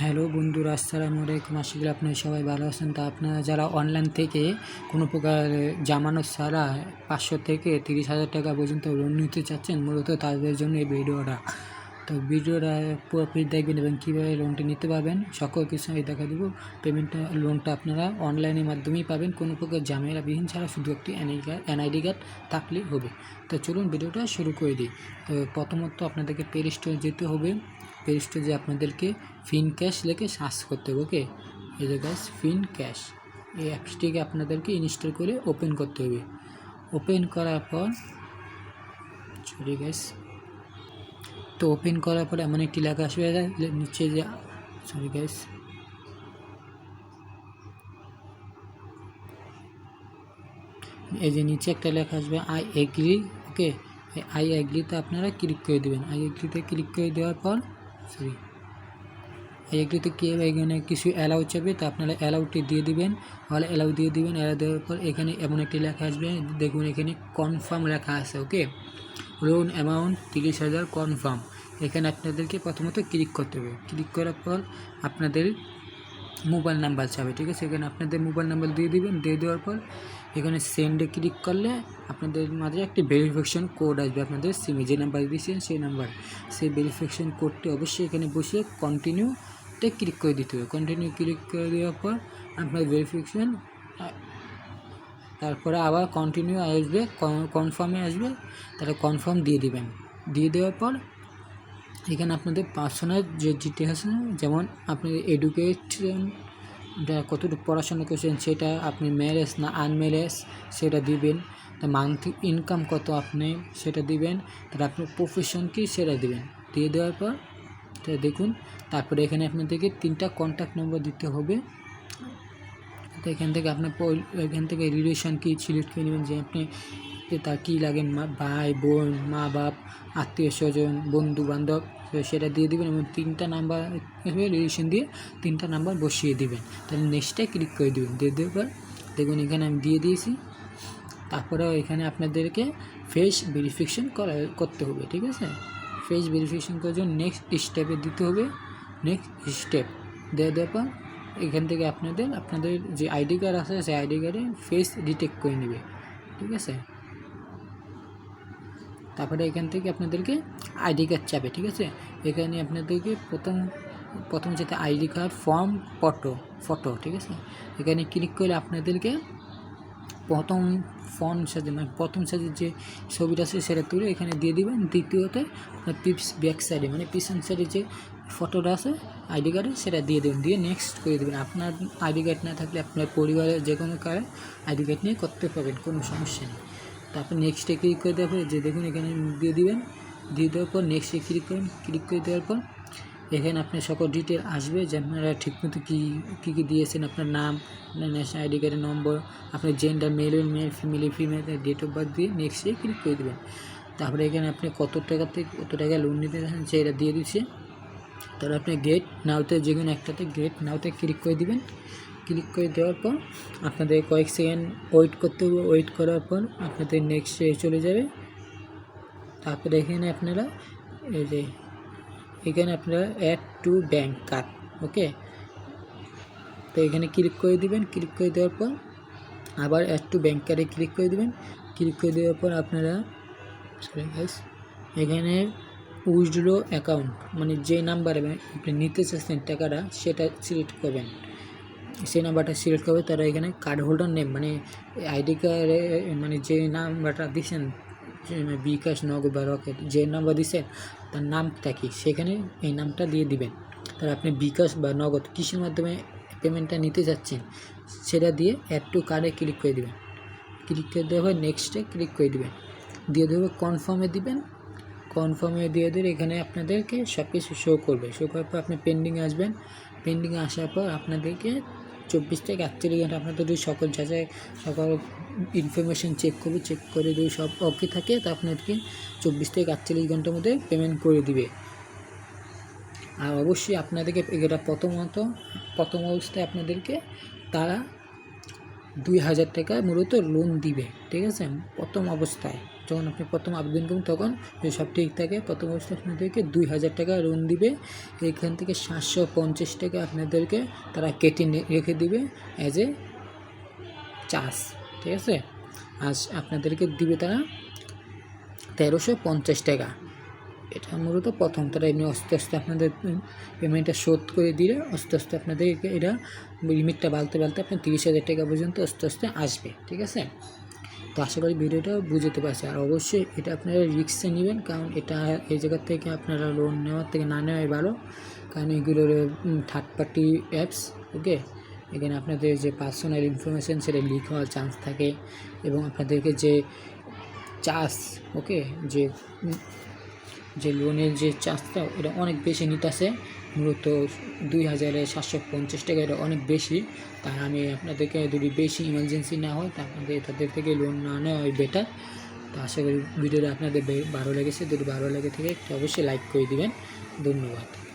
Hello বন্ধুরা, আসসালামু আলাইকুম। আশা করি আপনারা সবাই ভালো আছেন। তো আপনারা যারা অনলাইন থেকে কোনো প্রকার জামানো ছাড়া পাঁচশো থেকে তিরিশ হাজার টাকা পর্যন্ত লোন নিতে চাচ্ছেন, মূলত তাদের জন্য এই ভিডিওটা। তো ভিডিওটা পুরোপুরি দেখবেন এবং কীভাবে লোনটা নিতে পারবেন সকল কিছু আমি দেখা দেবো। পেমেন্টটা লোনটা আপনারা অনলাইনের মাধ্যমেই পাবেন। কোনো প্রকার ঝামেলাবিহীন ছাড়া শুধু একটি এনআইডি কার্ড থাকলেই হবে। তো চলুন ভিডিওটা শুরু করে দিই। তো প্রথমত আপনাদেরকে প্লে স্টোরে যেতে হবে। প্লে স্টোরে আপনাদেরকে ফিন ক্যাশ লিখে সার্চ করতে হবে ওকে এই যে গাছ ফিন ক্যাশ এই অ্যাপসটিকে আপনাদেরকে ইনস্টল করে ওপেন করতে হবে। ওপেন করার পর সরি গ্যাস তো ওপেন করার পর এমন একটি লেখা আসবে নিচে যে সরি গ্যাস এই যে নিচে একটা লেখা আসবে আই এগ্রি ওকে আই এগ্রিতে আপনারা ক্লিক করে দেবেন। আই এগ্রিতে ক্লিক করে দেওয়ার পর সরি আই এগ্রিতে কি হবে এখানে কিছু অ্যালাউ চাবে, তা আপনারা অ্যালাউটি দিয়ে দিবেন। তাহলে অ্যালাউ দিয়ে দিবেন অ্যালাউ দেওয়ার পর এখানে এমন একটি লেখা আসবে, দেখুন এখানে কনফার্ম লেখা আছে ওকে লোন অ্যামাউন্ট তিরিশ হাজার কনফার্ম এখানে আপনাদেরকে প্রথমত ক্লিক করতে হবে। ক্লিক করার পর আপনাদের মোবাইল নাম্বার চাবে, ঠিক আছে? এখানে আপনাদের মোবাইল নাম্বার দিয়ে দিবেন, দিয়ে দেওয়ার পর এখানে সেন্ডে ক্লিক করলে আপনাদের মাঝে একটি ভেরিফিকেশন কোড আসবে। আপনাদের সিমে যে নাম্বার দিয়েছেন সেই নাম্বার সেই ভেরিফিকেশন কোডটি অবশ্যই এখানে বসে কন্টিনিউতে ক্লিক করে দিতে হবে। কন্টিনিউ ক্লিক করে দেওয়ার পর আপনার ভেরিফিকেশন তারপরে আবার কন্টিনিউ আসবে কনফার্মে আসবে, তাহলে কনফার্ম দিয়ে দিবেন। দিয়ে দেওয়ার পর এখানে আপনাদের পার্সোনাল যে ডিটেলস যেমন আপনি এডুকেশন কতটুকু পড়াশোনা করছেন সেটা আপনি ম্যারেজ না আনম্যারেজ সেটা দিবেন। মান্থলি ইনকাম কত আপনি সেটা দিবেন। তারপর আপনার প্রফেশন কী সেটা দিবেন। দিয়ে দেওয়ার পর দেখুন, তারপরে এখানে আপনাদেরকে তিনটা কন্ট্যাক্ট নম্বর দিতে হবে। তো এখান থেকে আপনার এখান থেকে রিলেশন কী সিলেক্ট করে নেবেন যে আপনি তার কী লাগে ভাই, বোন মা বাপ আত্মীয় স্বজন বন্ধু বান্ধব সেটা দিয়ে দিবেন এবং তিনটা নাম্বার রিলেশন দিয়ে তিনটা নাম্বার বসিয়ে দিবেন। তাহলে নেক্সটে ক্লিক করে দেবেন। দিয়ে দেওয়ার দেখুন এখানে আমি দিয়ে দিয়েছি। তারপরে এখানে আপনাদেরকে ফেস ভেরিফিকেশন করা, করতে হবে, ঠিক আছে? ফেস ভেরিফিকেশন করার জন্য নেক্সট স্টেপে দিতে হবে। নেক্সট স্টেপ দেওয়া দেওয়ার পর এখান থেকে আপনাদের আপনাদের যে আইডি কার্ড আছে, সেই আইডি কার্ডে ফেস ডিটেক্ট করে নেবে, ঠিক আছে? তারপরে এখান থেকে আপনাদেরকে আইডি কার্ড চাবে ঠিক আছে? এখানে আপনাদেরকে প্রথম প্রথম যেটা ID card form, photo photo, ঠিক আছে? এখানে ক্লিক করলে আপনাদেরকে প্রথম ফোন সাজে মানে প্রথম সাজের যে ছবিটা আছে সেটা তুলে এখানে দিয়ে দিবেন। দ্বিতীয়তে পিপস ব্যাক সাইডে মানে পিছন সাইডে যে ফটোটা আছে আইডি কার্ডে, সেটা দিয়ে দেবেন। দিয়ে নেক্সট করে দেবেন। আপনার আইডি কার্ড না থাকলে আপনার পরিবারের যে কোনো কারে আইডি কার্ড নিয়ে করতে পারবেন, কোনো সমস্যা নেই। তারপর নেক্সটে ক্লিক করে দেওয়ার পর যে দেখুন এখানে দিয়ে দিবেন, দিয়ে দেওয়ার পর নেক্সটে ক্লিক করেন ক্লিক করে দেওয়ার পর এখানে আপনার সকল ডিটেল আসবে যে আপনারা ঠিকমতো কী কী কী দিয়েছেন, আপনার নাম, আপনার ন্যাশনাল আইডি কার্ডের নম্বর আপনার gender male male female female date of birth দিয়ে নেক্সটে ক্লিক করে দেবেন। তারপরে এখানে আপনি কত টাকা থেকে, কত টাকা লোন নিতে চান সেটা দিয়ে দিচ্ছে। তারপর আপনি গেট নাওতে যে কোনো একটাতে গেট নাওতে ক্লিক করে দিবেন। ক্লিক করে দেওয়ার পর আপনাদের কয়েক সেকেন্ড ওয়েট করতে হবে। ওয়েট করার পর আপনাদের নেক্সটে চলে যাবে। তারপরে এখানে আপনারা এই যে, এখানে আপনারা add to bank card okay তো এখানে ক্লিক করে দিবেন। ক্লিক করে দেওয়ার পর আবার অ্যাড টু ব্যাঙ্ক কার্ডে ক্লিক করে দেবেন। ক্লিক করে দেওয়ার পর আপনারা সরি এখানে উইথড্র অ্যাকাউন্ট মানে যে নাম্বারে আপনি নিতে চাচ্ছেন টাকাটা, সেটা সিলেক্ট করবেন। সেই নাম্বারটা সিলেক্ট করবে, তারা এখানে কার্ড হোল্ডার নেম মানে আইডি কার্ডে মানে যে নাম্বারটা দিচ্ছেন বিকাশ, নগদ বা রকেট, যে নাম্বার দিচ্ছেন তার নামটা কি সেখানে এই নামটা দিয়ে দিবেন। তার আপনি বিকাশ বা নগদ কিসের মাধ্যমে পেমেন্টটা নিতে যাচ্ছেন, সেটা দিয়ে অ্যাড টু কার্ডে ক্লিক করে দেবেন। ক্লিক করে দেওয়া হয় নেক্সটে ক্লিক করে দেবেন। দিয়ে দেবে কনফার্মে দিবেন। কনফার্মে দিয়ে দিলে এখানে আপনাদেরকে সব কিছু শো করবে। শো করার পর আপনি পেন্ডিংয়ে আসবেন। পেন্ডিংয়ে আসার পর আপনাদেরকে চব্বিশ থেকে আটচল্লিশ ঘণ্টা আপনাদের যদি সকল যাচাই, সকল ইনফরমেশান চেক করবে চেক করে যদি সব ওকে থাকে তা আপনাদেরকে চব্বিশ থেকে আটচল্লিশ ঘণ্টার মধ্যে পেমেন্ট করে দিবে। আর অবশ্যই আপনাদেরকে এটা প্রথমত, প্রথম অবস্থায় আপনাদেরকে তারা দুই হাজার টাকা মূলত লোন দিবে, ঠিক আছে? প্রথম অবস্থায়। যখন আপনি প্রথম আবেদন করবেন, তখন যদি সব ঠিক থাকে, প্রথম অবস্থায় আপনাদেরকে দুই হাজার টাকা লোন দিবে। এখান থেকে সাতশো পঞ্চাশ টাকা আপনাদেরকে তারা কেটে রেখে দিবে অ্যাজ এ চাষ, ঠিক আছে? আজ আপনাদেরকে দিবে তারা তেরোশো পঞ্চাশ টাকা। এটা মূলত প্রথম। তারা এমনি আস্তে আস্তে আপনাদের পেমেন্টটা শোধ করে দিলে আস্তে আস্তে আপনাদেরকে এটা লিমিটটা বাড়তে বাড়তে আপনার তিরিশ হাজার টাকা পর্যন্ত আস্তে আস্তে আসবে, ঠিক আছে? তো আশা করি ভিডিওটা বুঝতে পারছি। আর অবশ্যই এটা আপনারা রিক্সে নেবেন, কারণ এটা এই জায়গার থেকে আপনারা লোন নেওয়ার থেকে না নেওয়াই ভালো। কারণ এগুলোর থার্ড পার্টি অ্যাপস ওকে এখানে আপনাদের যে পার্সোনাল ইনফরমেশান সেটা লিক হওয়ার চান্স থাকে এবং আপনাদেরকে যে চার্জ ওকে যে যে লোনের যে চার্জটা, এটা অনেক বেশি নিতেছে। মূলত দুই হাজারে সাতশো পঞ্চাশ টাকা, এটা অনেক বেশি। তাই আমি আপনাদেরকে যদি বেশি ইমার্জেন্সি না হয় তা আপনাদের তাদের থেকে লোন না নেওয়াই বেটার তো আশা করি ভিডিওটা আপনাদের ভালো লেগেছে। যদি ভালো লেগে থাকে, অবশ্যই লাইক করে দিবেন। ধন্যবাদ।